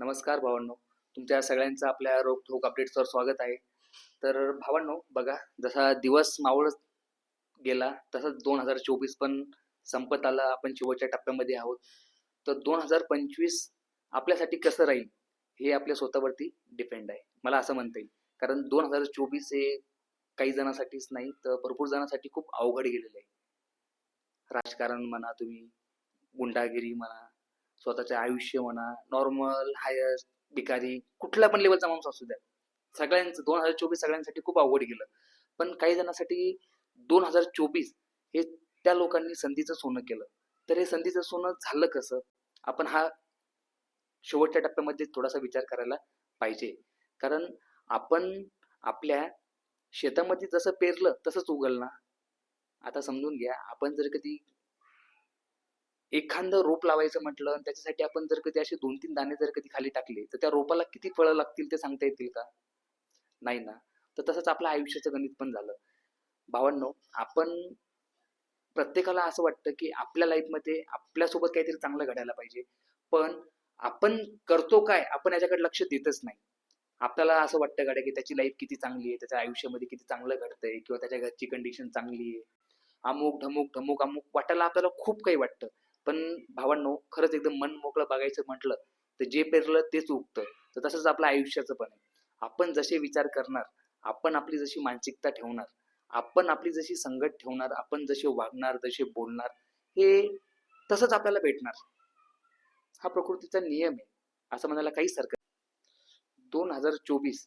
नमस्कार भावांनो. तुमच्या सगळ्यांचं आपल्या रोखोक अपडेट्सवर स्वागत आहे. तर भावांनो बघा जसा दिवस मावळ गेला तसंच दोन हजार चोवीस पण संपत आला. आपण शेवटच्या टप्प्यामध्ये आहोत. तर दोन हजार पंचवीस आपल्यासाठी कसं राहील हे आपल्या स्वतःवरती डिपेंड आहे. मला असं म्हणता येईल. कारण दोन हजार चोवीस हे काही जणांसाठीच नाही तर भरपूर जणांसाठी खूप अवघड गेलेलं आहे. राजकारण म्हणा तुम्ही गुंडागिरी म्हणा स्वतःचे आयुष्य म्हणा नॉर्मल हायस्ट भिकारी कुठल्या पण लेवलचा माणूस असू द्या. सगळ्यांचं दोन हजार चोवीस सगळ्यांसाठी खूप अवघड गेलं. पण काही जणांसाठी दोन हजार चोवीस हे त्या लोकांनी संधीचं सोनं केलं. तर हे संधीचं सोनं झालं कसं? आपण हा शेवटच्या टप्प्यामध्ये थोडासा विचार करायला पाहिजे. कारण आपण आपल्या शेतामध्ये जसं पेरलं तसंच उगल ना आता समजून घ्या आपण जर कधी एखादं रोप लावायचं म्हटलं आणि त्याच्यासाठी आपण जर कधी असे दोन तीन दाणे जर कधी खाली टाकले तर त्या रोपाला किती फळं लागतील ते सांगता येतील का? नाही ना. तर तसंच आपलं आयुष्याचं गणित पण झालं. भावांनो आपण प्रत्येकाला असं वाटतं की आपल्या लाईफमध्ये आपल्यासोबत काहीतरी चांगलं घडायला पाहिजे. पण आपण करतो काय आपण याच्याकडे लक्ष देतच नाही. आपल्याला असं वाटतं गाड्या की त्याची लाईफ किती चांगली आहे त्याच्या आयुष्यामध्ये किती चांगलं घडतंय किंवा त्याच्या घरची कंडिशन चांगली आहे. अमुक ढमुक ढमुक अमुक वाटायला आपल्याला खूप काही वाटतं. पण भावांनो खरंच एकदम मन मोकळं बघायचं म्हटलं तर जे पेरलं तेच उगतं. तर तसंच आपलं आयुष्याचं पण आहे. आपण जसे विचार करणार आपण आपली जशी मानसिकता ठेवणार आपण आपली जशी संगत ठेवणार आपण जसे वागणार जसे बोलणार हे तसंच आपल्याला भेटणार. हा प्रकृतीचा नियम आहे. असं म्हणायला काहीच हरकत दोन हजार चोवीस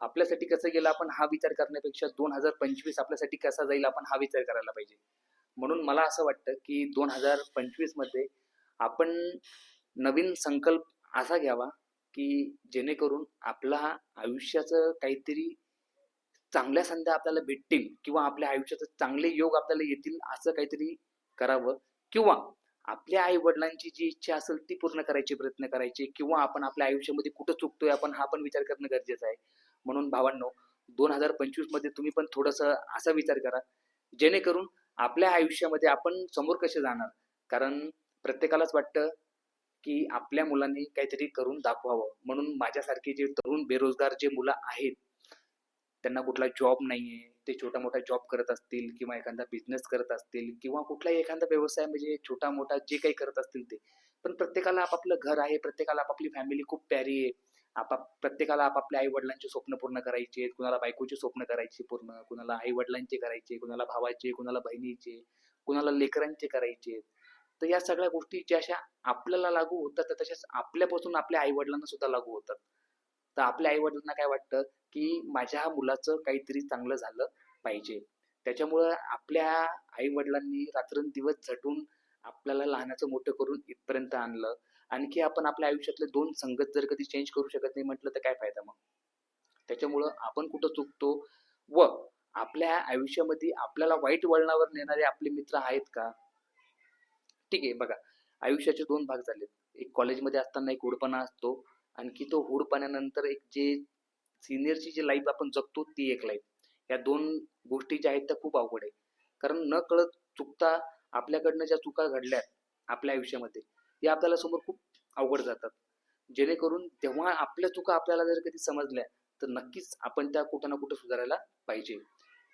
आपल्यासाठी कसं गेलं आपण हा विचार करण्यापेक्षा दोन हजार पंचवीस आपल्यासाठी कसा जाईल आपण हा विचार करायला पाहिजे. म्हणून मला असं वाटतं की दोन हजार पंचवीसमध्ये आपण नवीन संकल्प असा घ्यावा की जेणेकरून आपला आयुष्याचं काहीतरी चांगल्या संध्या आपल्याला भेटतील किंवा आपल्या आयुष्याचं चांगले योग आपल्याला येतील असं काहीतरी करावं. किंवा आपल्या आई वडिलांची जी इच्छा असेल ती पूर्ण करायचे प्रयत्न करायचे किंवा आपण आपल्या आयुष्यामध्ये कुठं चुकतोय आपण हा पण विचार करणं गरजेचं आहे. म्हणून भावांनो दोन हजार पंचवीसमध्ये तुम्ही पण थोडस असा विचार करा. जेणेकरून आपल्या आयुष्यामध्ये आपण समोर कसे जाणार? कारण प्रत्येकालाच वाटतं की आपल्या मुलांनी काहीतरी करून दाखवावं. म्हणून माझ्यासारखे जे तरुण बेरोजगार जे मुलं आहेत त्यांना कुठला जॉब नाहीये ते छोटा मोठा जॉब करत असतील किंवा एखादा बिझनेस करत असतील किंवा कुठलाही एखादा व्यवसाय म्हणजे छोटा मोठा जे काही करत असतील ते. पण प्रत्येकाला आपापलं घर आहे प्रत्येकाला आपापली फॅमिली खूप प्यारी आहे. आपाप प्रत्येकाला आपापल्या आई वडिलांचे स्वप्न पूर्ण करायचे कुणाला बायकोचे स्वप्न करायचे पूर्ण कुणाला आई वडिलांचे करायचे कुणाला भावाचे कुणाला बहिणीचे कुणाला लेकरांचे करायचे. तर या सगळ्या गोष्टी ज्या अशा आपल्याला लागू होतात तर तशाच आपल्यापासून आपल्या आई वडिलांना सुद्धा लागू होतात. तर आपल्या आई वडिलांना काय वाटतं की माझ्या मुलाचं काहीतरी चांगलं झालं पाहिजे. त्याच्यामुळं आपल्या आई वडिलांनी रात्रंदिवस झटून आपल्याला लहानाचं मोठं करून इथपर्यंत आणलं. आणखी आपण आपल्या आयुष्यातले दोन संगत जर कधी चेंज करू शकत नाही म्हटलं तर काय फायदा मग? त्याच्यामुळं आपण कुठं चुकतो व आपल्या आयुष्यामध्ये आपल्याला वाईट वळणावर नेणारे आपले मित्र आहेत का? ठीक आहे बघा. आयुष्याचे दोन भाग झाले एक कॉलेजमध्ये असताना एक हुडपणा असतो. आणखी तो हुडपण्यानंतर एक जे सिनियरची जी लाईफ आपण जगतो ती एक लाईफ या दोन गोष्टी ज्या आहेत त्या खूप अवघड आहे कारण न कळत चुकता आपल्याकडनं ज्या चुका घडल्या आपल्या आयुष्यामध्ये ते आपल्याला समोर खूप अवघड जातात. जेणेकरून तेव्हा आपल्या चुका आपल्याला जर कधी समजल्या तर नक्कीच आपण त्या कुठं ना कुठं सुधारायला पाहिजे.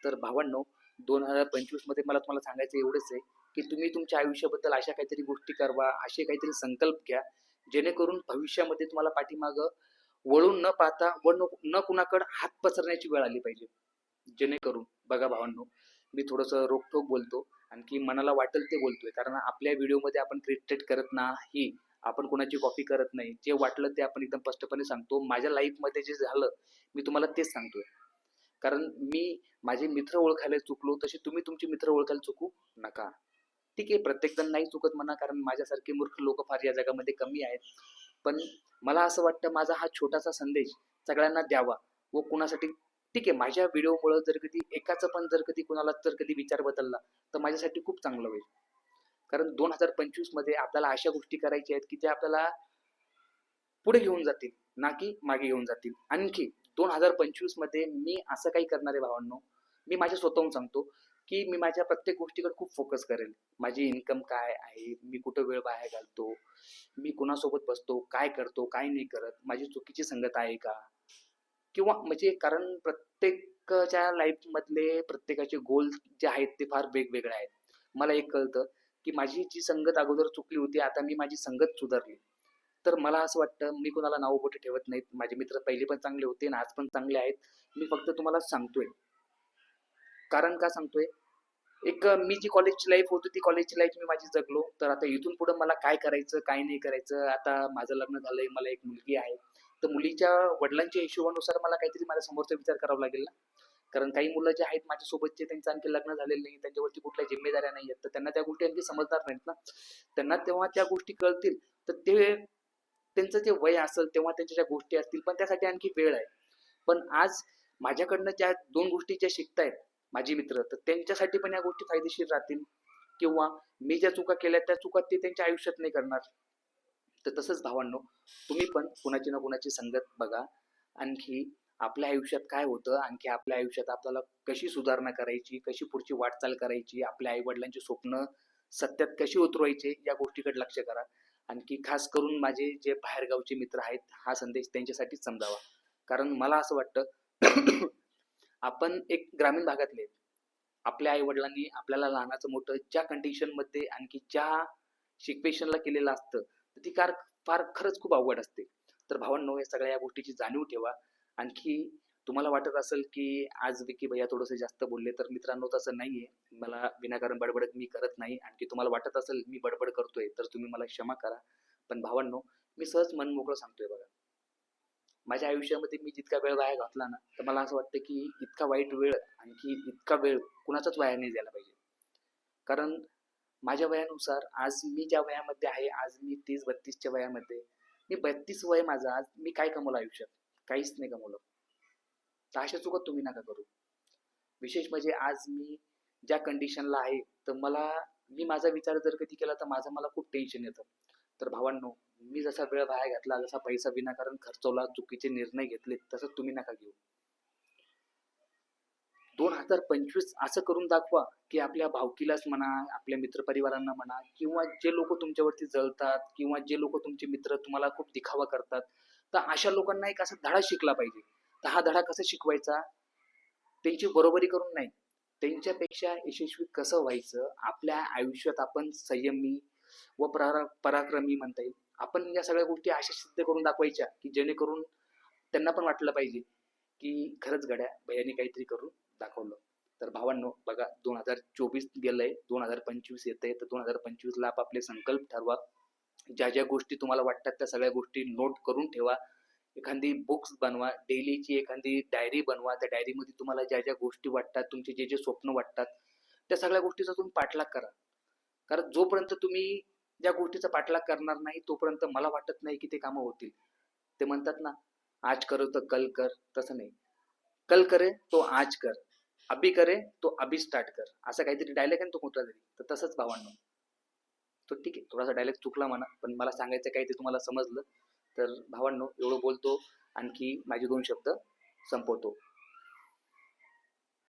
तर भावांनो दोन हजार पंचवीसमध्ये मला तुम्हाला सांगायचं एवढंच आहे की तुम्ही तुमच्या आयुष्याबद्दल अशा काहीतरी गोष्टी करवा असे काहीतरी संकल्प घ्या जेणेकरून भविष्यामध्ये तुम्हाला पाठीमागं वळून न पाहता व न न कुणाकडं हात पसरण्याची वेळ आली पाहिजे. जेणेकरून बघा भावांनो मी थोडंसं रोखोक बोलतो. आणखी मनाला वाटेल ते बोलतोय. कारण आपल्या व्हिडिओमध्ये आपण क्रिएट करत नाही. आपण कोणाची कॉपी करत नाही. जे वाटलं ते आपण एकदम स्पष्टपणे सांगतो. माझ्या लाईफमध्ये जे झालं मी तुम्हाला तेच सांगतोय. कारण मी माझे मित्र ओळखायला चुकलो तसे तुम्ही तुमचे मित्र ओळखायला चुकू नका. ठीक आहे प्रत्येक जण नाही चुकत म्हणा कारण माझ्यासारखे मूर्ख लोक फार या जगामध्ये कमी आहेत. पण मला असं वाटतं माझा हा छोटासा संदेश सगळ्यांना द्यावा व कुणासाठी ठीक आहे माझ्या व्हिडिओमुळे जर कधी एकाचं पण जर कधी कुणाला जर कधी विचार बदलला तर माझ्यासाठी खूप चांगलं होईल. कारण दोन हजार पंचवीसमध्ये आपल्याला अशा गोष्टी करायच्या आहेत की ज्या आपल्याला पुढे घेऊन जातील ना की मागे घेऊन जातील. आणखी दोन हजार पंचवीसमध्ये मी असं काही करणारे भावांनो मी माझ्या स्वतःहून सांगतो की मी माझ्या प्रत्येक गोष्टीकडे खूप फोकस करेल. माझी इन्कम काय आहे मी कुठं वेळ बाहेर घालतो मी कुणासोबत बसतो काय करतो काय नाही करत माझी चुकीची संगत आहे का? किंवा म्हणजे कारण प्रत्येकच्या लाईफ मधले प्रत्येकाचे गोल जे आहेत ते फार वेगवेगळे आहेत. मला एक कळतं की माझी जी संगत अगोदर चुकली होती आता मी माझी संगत सुधारली. तर मला असं वाटतं मी कोणाला नाव बोटे ठेवत नाहीत. माझे मित्र पहिले पण चांगले होते आणि आज पण चांगले आहेत. मी फक्त तुम्हाला सांगतोय. कारण का सांगतोय? एक मी जी कॉलेजची लाईफ होती ती कॉलेजची लाईफ मी माझी जगलो. तर आता इथून पुढे मला काय करायचं काय नाही करायचं? आता माझं लग्न झालंय मला एक मुलगी आहे. तर मुलीच्या वडिलांच्या हिशोबानुसार मला काहीतरी माझ्या समोरचा विचार करावा लागेल ना? कारण काही मुलं जे आहेत माझ्यासोबतचे त्यांचं आणखी लग्न झालेलं नाही त्यांच्यावरती कुठल्या जिम्मेदाऱ्या नाही आहेत. तर त्यांना त्या गोष्टी आणखी समजणार नाहीत ना? त्यांना तेव्हा त्या गोष्टी कळतील. तर ते त्यांचं जे वय असेल तेव्हा त्यांच्या ज्या गोष्टी असतील पण त्यासाठी आणखी वेळ आहे. पण आज माझ्याकडनं ज्या दोन गोष्टी ज्या शिकतायत माझे मित्र तर त्यांच्यासाठी पण या गोष्टी फायदेशीर राहतील? किंवा मी ज्या चुका केल्या त्या चुका ते त्यांच्या आयुष्यात नाही करणार? तर तसंच भावांनो तुम्ही पण कुणाची ना कुणाची संगत बघा. आणखी आपल्या आयुष्यात काय होतं? आणखी आपल्या आयुष्यात आपल्याला कशी सुधारणा करायची? कशी पुढची वाटचाल करायची? आपल्या आईवडिलांची स्वप्न सत्यात कशी उतरवायचे? या गोष्टीकडे लक्ष करा. आणखी खास करून माझे जे बाहेरगावचे मित्र आहेत हा संदेश त्यांच्यासाठीच समजावा. कारण मला असं वाटतं आपण एक ग्रामीण भागातले आपल्या आई वडिलांनी आपल्याला लहानाचं मोठं ज्या कंडिशनमध्ये आणखी ज्या शिक्वेशनला केलेलं असतं तर ती कार फार खरंच खूप अवघड असते. तर भावांनो या सगळ्या या गोष्टीची जाणीव ठेवा. आणखी तुम्हाला वाटत असेल की आज विकी भैया थोडंसं जास्त बोलले तर मित्रांनो तसं नाहीये. मला विनाकारण बडबडत मी करत नाही. आणखी तुम्हाला वाटत असेल मी बडबड करतोय तर तुम्ही मला क्षमा करा. पण भावांनो मी सहज मन मोकळं सांगतोय बघा. माझ्या आयुष्यामध्ये मी जितका वेळ वाया घातला ना तर मला असं वाटतं की इतका वाईट वेळ आणखी इतका वेळ कुणाचाच वाया नाही द्यायला पाहिजे. कारण माझ्या वयानुसार आज मी ज्या वयामध्ये आहे आज मी तीस बत्तीसच्या वयामध्ये मी बत्तीस वय माझं आज मी काय कमवलं आयुष्यात? काहीच नाही कमवलं. तर अशा चुका तुम्ही नका करू. विशेष म्हणजे आज मी ज्या कंडिशनला आहे तर मला मी माझा विचार जर कधी केला तर माझं मला खूप टेन्शन येतं. तर भावांनो मी जसा वेळ वाया घातला जसा पैसा विनाकारण खर्चवला चुकीचे निर्णय घेतले तसं तुम्ही नका घेऊ. दोन हजार पंचवीस असं करून दाखवा की आपल्या भावकीलाच म्हणा आपल्या मित्रपरिवारांना म्हणा किंवा जे लोक तुमच्यावरती जळतात किंवा जे लोक तुमचे मित्र तुम्हाला खूप दिखावा करतात तर अशा लोकांना एक असा धडा शिकला पाहिजे. तर हा धडा कसा शिकवायचा? त्यांची बरोबरी करून नाही. त्यांच्यापेक्षा यशस्वी कसं व्हायचं? आपल्या आयुष्यात आपण संयमी व परा पराक्रमी म्हणता येईल. आपण या सगळ्या गोष्टी अशा सिद्ध करून दाखवायच्या की जेणेकरून त्यांना पण वाटलं पाहिजे की खरंच गड्या भयानी काहीतरी करून दाखवलं. तर भावांनो बघा दोन हजार चोवीस गेलंय दोन हजार पंचवीस येत आहे तर दोन हजार पंचवीसला आपापले संकल्प ठरवा. ज्या ज्या गोष्टी तुम्हाला वाटतात त्या सगळ्या गोष्टी नोट करून ठेवा. एखादी बुक्स बनवा डेलीची एखादी डायरी बनवा. त्या डायरीमध्ये तुम्हाला ज्या ज्या गोष्टी वाटतात तुमचे जे जे स्वप्न वाटतात त्या सगळ्या गोष्टीचा तुम्ही पाठलाग करा. कारण जोपर्यंत तुम्ही ज्या गोष्टीचा पाठलाग करणार नाही तोपर्यंत मला वाटत नाही की ते कामं होतील. ते म्हणतात ना आज करो तर कल कर. तसं नाही. कल करे तो आज कर अभी करे तो अभी स्टार्ट कर. असा काहीतरी डायलॉग आहे ना तो कुठला तरी? तर तसंच भावांनो. तो ठीक आहे थोडासा डायलॉग चुकला म्हणा पण मला सांगायचं काही ते तुम्हाला समजलं. तर भावांनो एवढं बोलतो आणखी माझे दोन शब्द संपवतो.